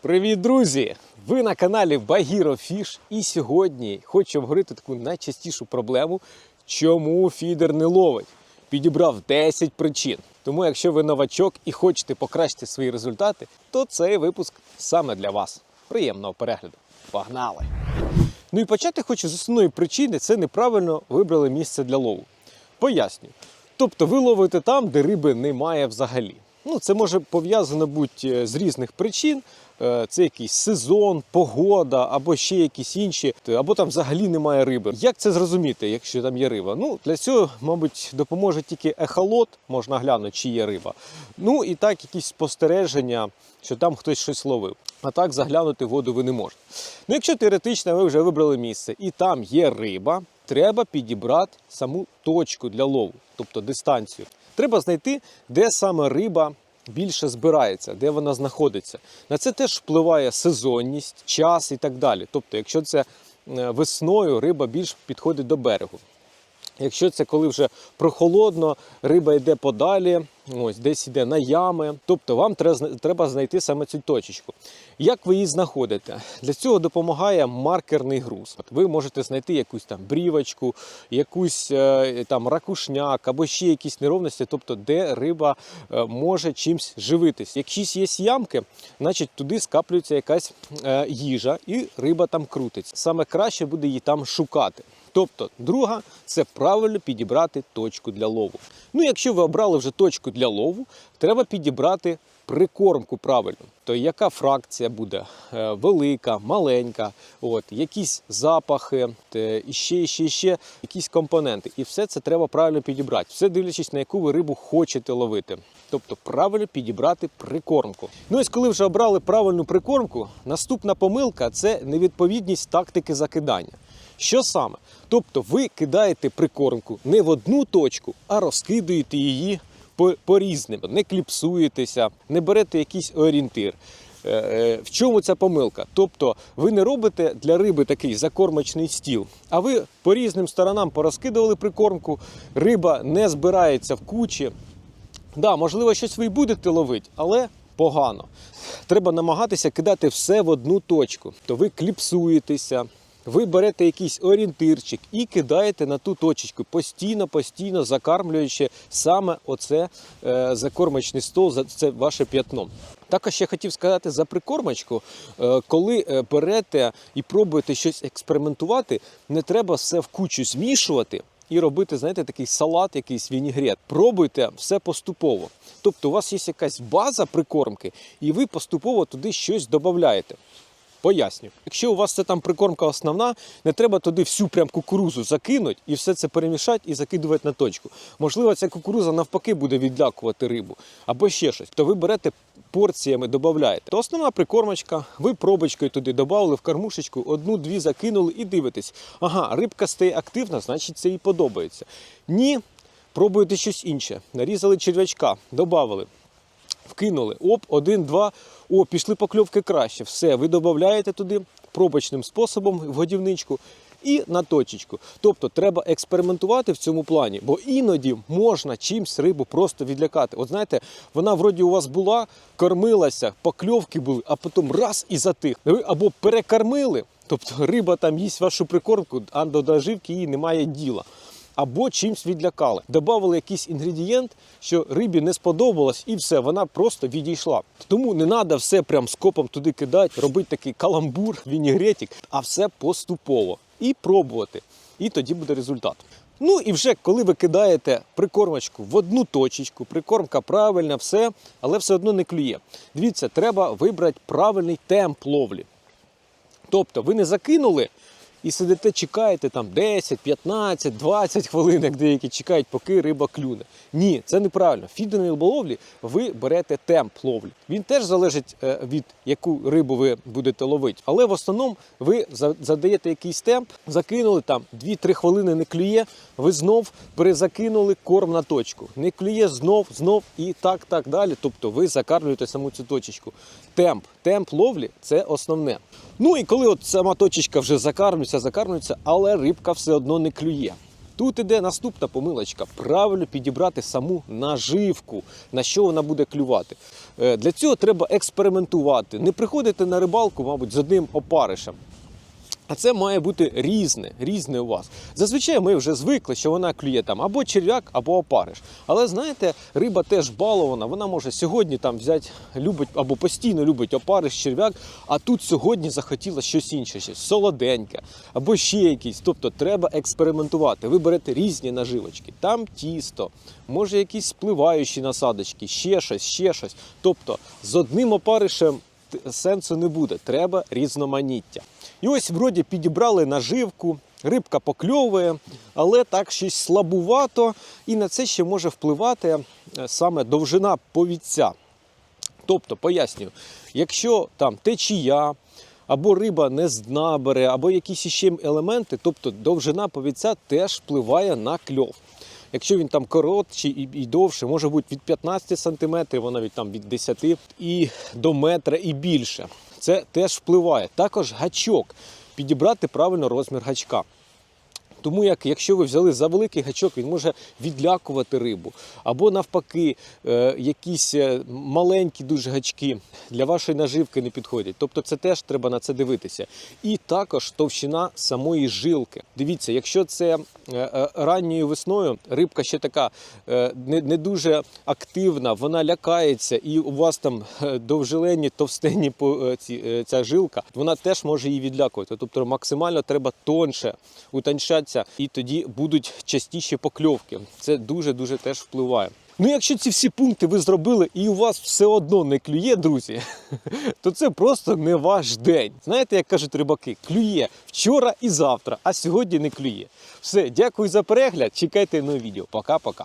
Привіт, друзі! Ви на каналі Bagiro Fish і сьогодні хочу обговорити таку найчастішу проблему, чому фідер не ловить. Підібрав 10 причин. Тому, якщо ви новачок і хочете покращити свої результати, то цей випуск саме для вас. Приємного перегляду. Погнали! Ну і почати хочу з основної причини це неправильно вибрали місце для лову. Поясню. Тобто ви ловите там, де риби немає взагалі. Ну, це може пов'язано бути з різних причин. Е, Це якийсь сезон, погода або ще якісь інші, або там взагалі немає риби. Як це зрозуміти, якщо там є риба? Ну для цього, мабуть, допоможе тільки ехолот, можна глянути, чи є риба. Ну і так, якісь спостереження, що там хтось щось ловив. А так заглянути воду ви не можете. Ну, якщо теоретично ви вже вибрали місце і там є риба, треба підібрати саму точку для лову, тобто дистанцію. Треба знайти, де саме риба більше збирається, де вона знаходиться. На це теж впливає сезонність, час і так далі. Тобто, якщо це е, весною, риба більш підходить до берегу. Якщо це коли вже прохолодно, риба йде подалі, ось десь йде на ями. Тобто вам треба знайти саме цю точечку. Як ви її знаходите? Для цього допомагає маркерний груз. Ви можете знайти якусь там брівочку, якусь е, там ракушняк або ще якісь неровності, тобто де риба е, може чимсь живитись. Якщо є ямки, значить туди скаплюється якась е, їжа, і риба там крутиться. Саме краще буде її там шукати. Тобто, друга це правильно підібрати точку для лову. Ну, якщо ви обрали вже точку для лову, треба підібрати прикормку правильно. То яка фракція буде Е, велика, маленька, от, якісь запахи, те, і ще, ще, ще якісь компоненти. І все це треба правильно підібрати. Все дивлячись, на яку ви рибу хочете ловити. Тобто правильно підібрати прикормку. Ну ось коли вже обрали правильну прикормку, наступна помилка це невідповідність тактики закидання. Що саме? Тобто ви кидаєте прикормку не в одну точку, а розкидуєте її по, по різним. Не кліпсуєтеся, не берете якийсь орієнтир. Е, е, В чому ця помилка? Тобто ви не робите для риби такий закормочний стіл, а ви по різним сторонам порозкидували прикормку, риба не збирається в кучі. Да, можливо, щось ви й будете ловити, але погано. Треба намагатися кидати все в одну точку. То ви кліпсуєтеся, ви берете якийсь орієнтирчик і кидаєте на ту точечку, постійно, постійно закармлюючи саме оце е, закормочний стол, за це ваше п'ятно. Також я хотів сказати за прикормочку, е, коли е, берете і пробуєте щось експериментувати, не треба все в кучу змішувати. І робити, знаєте, такий салат, якийсь вінігрет. Пробуйте все поступово. Тобто, у вас є якась база прикормки, і ви поступово туди щось додаєте. Поясню. Якщо у вас це там прикормка основна, не треба туди всю прям кукурузу закинути і все це перемішати і закидувати на точку. Можливо, ця кукуруза навпаки буде відлякувати рибу або ще щось. То ви берете порціями, додаєте. То основна прикормочка, ви пробочкою туди додали в кормушечку, одну-дві закинули і дивитесь. Ага, рибка стає активна, значить це їй подобається. Ні, пробуєте щось інше. Нарізали черв'ячка, додали вкинули. Оп, один, два. О, пішли покльовки краще. Все, ви додаєте туди пробочним способом в годівничку і на точечку. Тобто треба експериментувати в цьому плані, бо іноді можна чимсь рибу просто відлякати. От знаєте, вона вроді у вас була, кормилася, покльовки були, а потім раз і затих. Ви або перекормили, тобто риба там їсть вашу прикормку, а до доживки їй немає діла або чимсь відлякали. Добавили якийсь інгредієнт, що рибі не сподобалось, і все, вона просто відійшла. Тому не треба все прям скопом туди кидати, робити такий каламбур, вінігретик, а все поступово. І пробувати. І тоді буде результат. Ну і вже коли ви кидаєте прикормочку в одну точечку, прикормка правильна, все, але все одно не клює. Дивіться, треба вибрати правильний темп ловлі. Тобто ви не закинули і сидите, чекаєте там 10, 15, 20 хвилин, як деякі чекають, поки риба клюне. Ні, це неправильно. В фідерній риболовлі ви берете темп ловлі. Він теж залежить е, від яку рибу ви будете ловити. Але в основному ви задаєте якийсь темп, закинули там 2-3 хвилини не клює, ви знов перезакинули корм на точку. Не клює знов, знов і так, так далі. Тобто ви закармлюєте саму цю точечку. Темп, темп ловлі це основне. Ну і коли от сама точечка вже закармлюється, закармлюється, але рибка все одно не клює. Тут іде наступна помилочка: правильно підібрати саму наживку, на що вона буде клювати. Е, Для цього треба експериментувати, не приходити на рибалку, мабуть, з одним опаришем. А це має бути різне, різне у вас. Зазвичай ми вже звикли, що вона клює там або черв'як, або опариш. Але знаєте, риба теж балована. Вона може сьогодні там взяти, любить або постійно любить опариш, черв'як, а тут сьогодні захотіла щось інше, щось солоденьке, або ще якісь. Тобто треба експериментувати. Ви берете різні наживочки, там тісто, може якісь спливаючі насадочки, ще щось, ще щось. Тобто з одним опаришем сенсу не буде, треба різноманіття. І ось вроді підібрали наживку, рибка покльовує, але так щось слабувато, і на це ще може впливати е, саме довжина повідця. Тобто, пояснюю, якщо там течія, або риба не з дна бере, або якісь іще елементи, тобто довжина повідця теж впливає на кльов. Якщо він там коротший і, і довше, може бути від 15 см, а навіть там від 10 і до метра і більше. Це теж впливає. Також гачок. Підібрати правильно розмір гачка. Тому як якщо ви взяли за великий гачок, він може відлякувати рибу. Або навпаки, е, якісь е, маленькі дуже гачки для вашої наживки не підходять. Тобто це теж треба на це дивитися. І також товщина самої жилки. Дивіться, якщо це е, ранньою весною, рибка ще така не, не дуже активна, вона лякається, і у вас там довжелені, товстенні ця жилка, вона теж може її відлякувати. Тобто максимально треба тонше утончатися, і тоді будуть частіші покльовки. Це дуже дуже теж впливає. Ну, якщо ці всі пункти ви зробили і у вас все одно не клює, друзі, то це просто не ваш день. Знаєте, як кажуть рибаки, клює вчора і завтра, а сьогодні не клює. Все, дякую за перегляд. Чекайте нове відео. Пока-пока.